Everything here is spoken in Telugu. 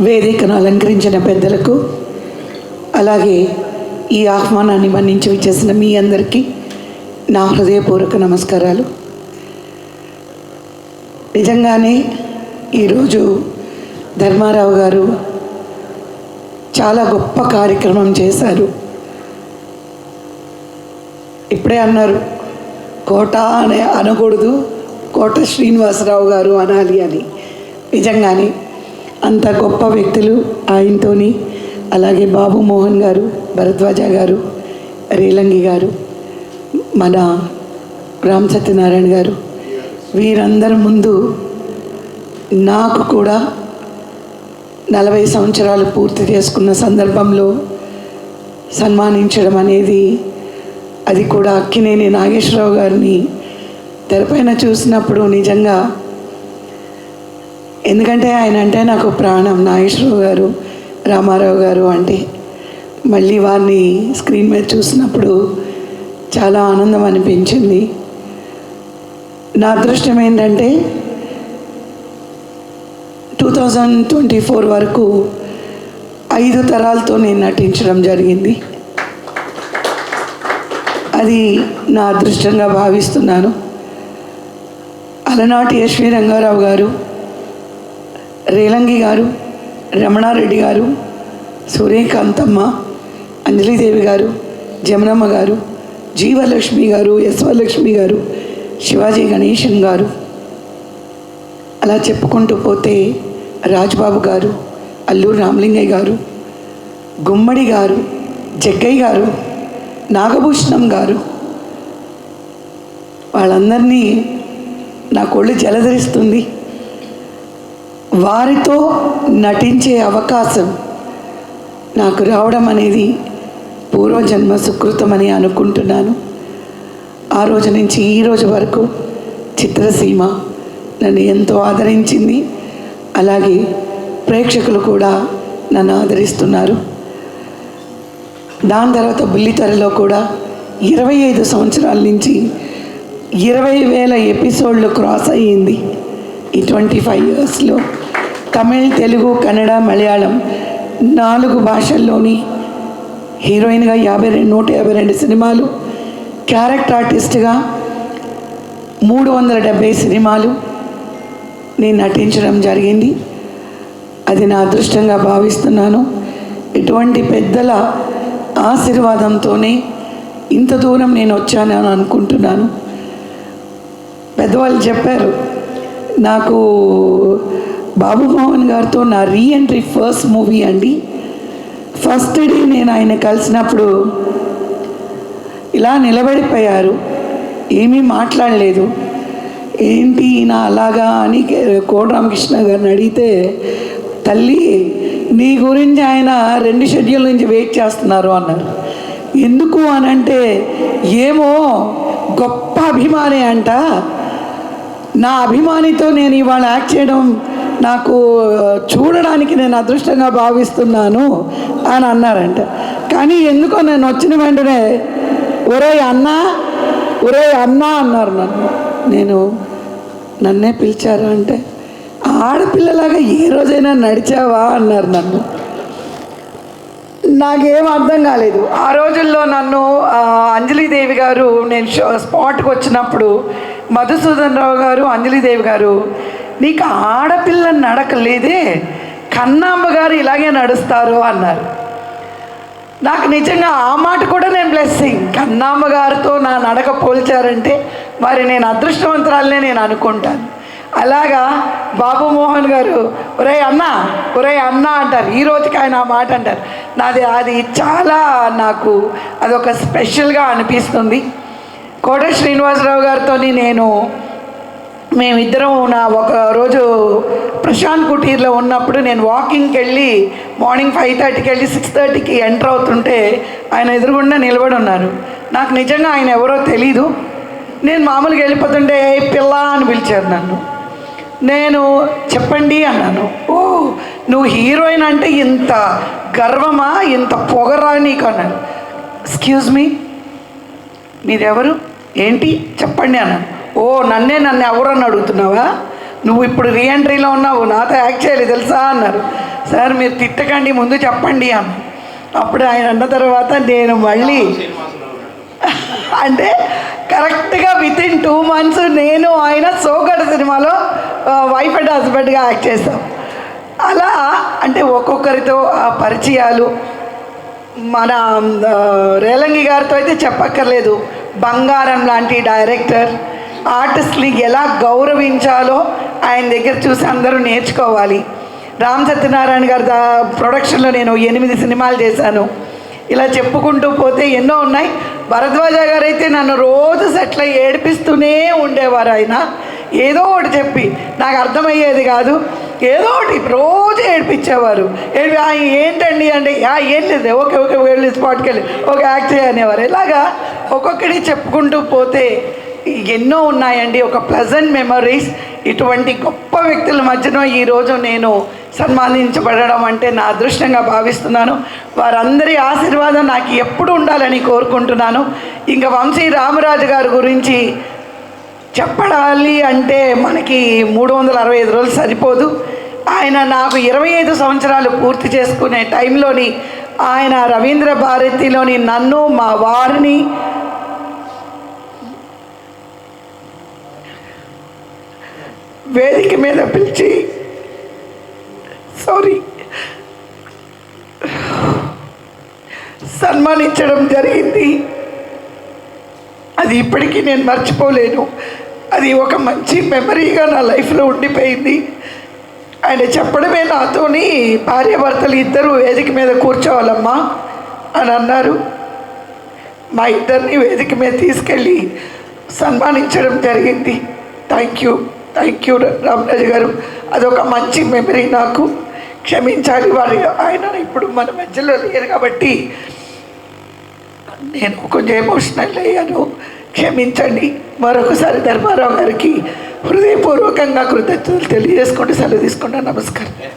వేదికను అలంకరించిన పెద్దలకు అలాగే ఈ ఆహ్వానాన్ని మన్నించి విచ్చేసిన మీ అందరికీ నా హృదయపూర్వక నమస్కారాలు. నిజంగానే ఈరోజు ధర్మారావు గారు చాలా గొప్ప కార్యక్రమం చేశారు. ఇప్పుడే అన్నారు కోట అనే అనకూడదు కోట శ్రీనివాసరావు గారు అనాలి అని. నిజంగానే అంత గొప్ప వ్యక్తులు ఆయనతోని అలాగే బాబు మోహన్ గారు భరద్వాజ గారు రేలంగి గారు మన రామ్ సత్యనారాయణ గారు వీరందరి ముందు నాకు కూడా నలభై సంవత్సరాలు పూర్తి చేసుకున్న సందర్భంలో సన్మానించడం అనేది అది కూడా అక్కినేని నాగేశ్వరరావు గారిని తెరపైన చూసినప్పుడు నిజంగా ఎందుకంటే ఆయన అంటే నాకు ప్రాణం. నాగేశ్వరరావు గారు రామారావు గారు అంటే మళ్ళీ వారిని స్క్రీన్ మీద చూసినప్పుడు చాలా ఆనందం అనిపించింది. నా అదృష్టం ఏంటంటే టూ థౌజండ్ ట్వంటీ ఫోర్ వరకు ఐదు తరాలతో నేను నటించడం జరిగింది. అది నా అదృష్టంగా భావిస్తున్నాను. అలనాటి యశ్వీ రంగారావు గారు రేలంగి గారు రమణారెడ్డి గారు సూర్యకాంతమ్మ అంజలిదేవి గారు జమునమ్మ గారు జీవలక్ష్మి గారు యశ్వలక్ష్మి గారు శివాజీ గణేశన్ గారు. అలా చెప్పుకుంటూ పోతే రాజ్బాబు గారు అల్లూరు రామలింగయ్య గారు గుమ్మడి గారు జగ్గయ్య గారు నాగభూషణం గారు వాళ్ళందరినీ నా కొళ్ళు జలధరిస్తుంది. వారితో నటించే అవకాశం నాకు రావడం అనేది పూర్వజన్మ సుకృతమని అనుకుంటున్నాను. ఆ రోజు నుంచి ఈ రోజు వరకు చిత్రసీమ నన్ను ఎంతో ఆదరించింది. అలాగే ప్రేక్షకులు కూడా నన్ను ఆదరిస్తున్నారు. దాని తర్వాత బుల్లితెరలో కూడా ఇరవై ఐదు సంవత్సరాల నుంచి ఇరవై వేల ఎపిసోడ్లు క్రాస్ అయ్యింది ఈ ట్వంటీ ఫైవ్ ఇయర్స్లో. తమిళ్ తెలుగు కన్నడ మలయాళం నాలుగు భాషల్లోని హీరోయిన్గా యాభై రెండు నూట యాభై రెండు సినిమాలు క్యారెక్టర్ ఆర్టిస్ట్గా మూడు వందల డెబ్భై సినిమాలు నేను నటించడం జరిగింది. అది నా అదృష్టంగా భావిస్తున్నాను. ఇటువంటి పెద్దల ఆశీర్వాదంతోనే ఇంత దూరం నేను వచ్చానని అనుకుంటున్నాను. పెద్దవాళ్ళు చెప్పారు నాకు బాబు మోహన్ గారితో నా రీఎంట్రీ ఫస్ట్ మూవీ అండి. ఫస్ట్ డే నేను ఆయన కలిసినప్పుడు ఇలా నిలబడిపోయారు. ఏమీ మాట్లాడలేదు. ఏంటి ఈయన అలాగా అని కోటరామకృష్ణ గారిని అడిగితే తల్లి నీ గురించి ఆయన రెండు షెడ్యూల్ నుంచి వెయిట్ చేస్తున్నారు అన్నారు. ఎందుకు అని అంటే ఏమో గొప్ప అభిమాని అంట. నా అభిమానితో నేను ఇవాళ యాక్ట్ చేయడం నాకు చూడడానికి నేను అదృష్టంగా భావిస్తున్నాను అని అన్నారంట. కానీ ఎందుకో నేను వచ్చిన వెంటనే ఒరే అన్నా ఒరే అన్నా అన్నారు నన్ను. నేను నన్నే పిలిచారు? అంటే ఆడపిల్లలాగా ఏ రోజైనా నడిచావా? అన్నారు నన్ను. నాకేం అర్థం కాలేదు. ఆ రోజుల్లో నన్ను అంజలిదేవి గారు నేను స్పాట్కి వచ్చినప్పుడు మధుసూదన్ రావు గారు అంజలిదేవి గారు నీకు ఆడపిల్ల నడక లేదే కన్నాంబ గారు ఇలాగే నడుస్తారు అన్నారు. నాకు నిజంగా ఆ మాట కూడా నేను బ్లెస్సింగ్ కన్నామ్మ గారితో నా నడక పోల్చారంటే మరి నేను అదృష్టవంతురాలనే నేను అనుకుంటాను. అలాగా బాబు మోహన్ గారు ఒరే అన్న ఒరే అన్న అంటారు. ఈ రోజుకి ఆయన ఆ మాట అంటారు. నాది అది చాలా నాకు అదొక స్పెషల్గా అనిపిస్తుంది. కోట శ్రీనివాసరావు గారితో నేను మేమిద్దరం నా ఒక రోజు ప్రశాంత్ కుటీర్లో ఉన్నప్పుడు నేను వాకింగ్కి వెళ్ళి మార్నింగ్ ఫైవ్ థర్టీకి వెళ్ళి సిక్స్ థర్టీకి ఎంటర్ అవుతుంటే ఆయన ఎదురుగుండా నిలబడి ఉన్నారు. నాకు నిజంగా ఆయన ఎవరో తెలీదు. నేను మామూలుగా వెళ్ళిపోతుంటే "ఏ పిల్ల అని పిలిచారు నన్ను. నేను చెప్పండి అన్నాను. ఓ నువ్వు హీరోయిన్ అంటే ఇంత గర్వమా? ఇంత పొగరా నీకు? అన్నాను. ఎక్స్క్యూజ్ మీ మీరెవరు? ఏంటి? చెప్పండి అన్నాను. ఓ నన్నే నన్ను ఎవరని అడుగుతున్నావా? నువ్వు ఇప్పుడు రీఎంట్రీలో ఉన్నావు నాతో యాక్ట్ చేయాలి తెలుసా అన్నారు. సార్ మీరు తిట్టకండి ముందు చెప్పండి అన్న అప్పుడు ఆయన అన్న తర్వాత నేను మళ్ళీ అంటే కరెక్ట్గా విత్ ఇన్ టూ మంత్స్ నేను ఆయన సోగడ సినిమాలో వైఫ్ అండ్ హస్బెండ్గా యాక్ట్ చేస్తాం అలా అంటే ఒక్కొక్కరితో ఆ పరిచయాలు మన రేలంగి గారితో అయితే చెప్పక్కర్లేదు. బంగారం లాంటి డైరెక్టర్ ఆర్టిస్ట్ని ఎలా గౌరవించాలో ఆయన దగ్గర చూసి అందరూ నేర్చుకోవాలి. రామ్ సత్యనారాయణ గారి దా- ప్రొడక్షన్లో నేను ఎనిమిది సినిమాలు చేశాను. ఇలా చెప్పుకుంటూ పోతే ఎన్నో ఉన్నాయి. భరద్వాజ గారు అయితే నన్ను రోజు సెట్ల ఏడిపిస్తూనే ఉండేవారు ఆయన. ఏదో ఒకటి చెప్పి నాకు అర్థమయ్యేది కాదు. ఏదో ఒకటి రోజు ఏడిపించేవారు. "ఆ, ఏంటండి? అంటే "ఆ, ఏం లేదు. ఓకే ఓకే వెళ్ళి స్పాట్కి వెళ్ళి ఓకే యాక్ట్ చేయనేవారు ఇలాగా ఒక్కొక్కటి చెప్పుకుంటూ పోతే ఎన్నో ఉన్నాయండి. ఒక ప్లజెంట్ మెమరీస్ ఇటువంటి గొప్ప వ్యక్తుల మధ్యన ఈరోజు నేను సన్మానించబడడం అంటే నా అదృష్టంగా భావిస్తున్నాను. వారందరి ఆశీర్వాదం నాకు ఎప్పుడు ఉండాలని కోరుకుంటున్నాను. ఇంకా వంశీ రామరాజు గారి గురించి చెప్పడాలి అంటే మనకి మూడు వందల అరవై ఐదు రోజులు సరిపోదు. ఆయన నాకు ఇరవై ఐదు సంవత్సరాలు పూర్తి చేసుకునే టైంలోని ఆయన రవీంద్ర భారతిలోని నన్ను మా వారిని వేదిక మీద పిలిచి సారీ సన్మానించడం జరిగింది. అది ఇప్పటికీ నేను మర్చిపోలేను. అది ఒక మంచి మెమరీగా నా లైఫ్లో ఉండిపోయింది. ఆయన చెప్పడమే నాతోని భార్యాభర్తలు ఇద్దరు వేదిక మీద కూర్చోవాలమ్మా అని అన్నారు. మా ఇద్దరిని వేదిక మీద తీసుకెళ్ళి సన్మానించడం జరిగింది. Thank you. Thank you Ramaraju garu. అదొక మంచి మెమరీ నాకు. క్షమించాలి వారి ఆయన ఇప్పుడు మన మధ్యలో లేరు కాబట్టి నేను కొంచెం ఎమోషనల్ అయ్యాను. క్షమించండి. మరొకసారి ధర్మారావు గారికి హృదయపూర్వకంగా కృతజ్ఞతలు తెలియజేసుకుంటూ సెలవు తీసుకుంటా నమస్కారం.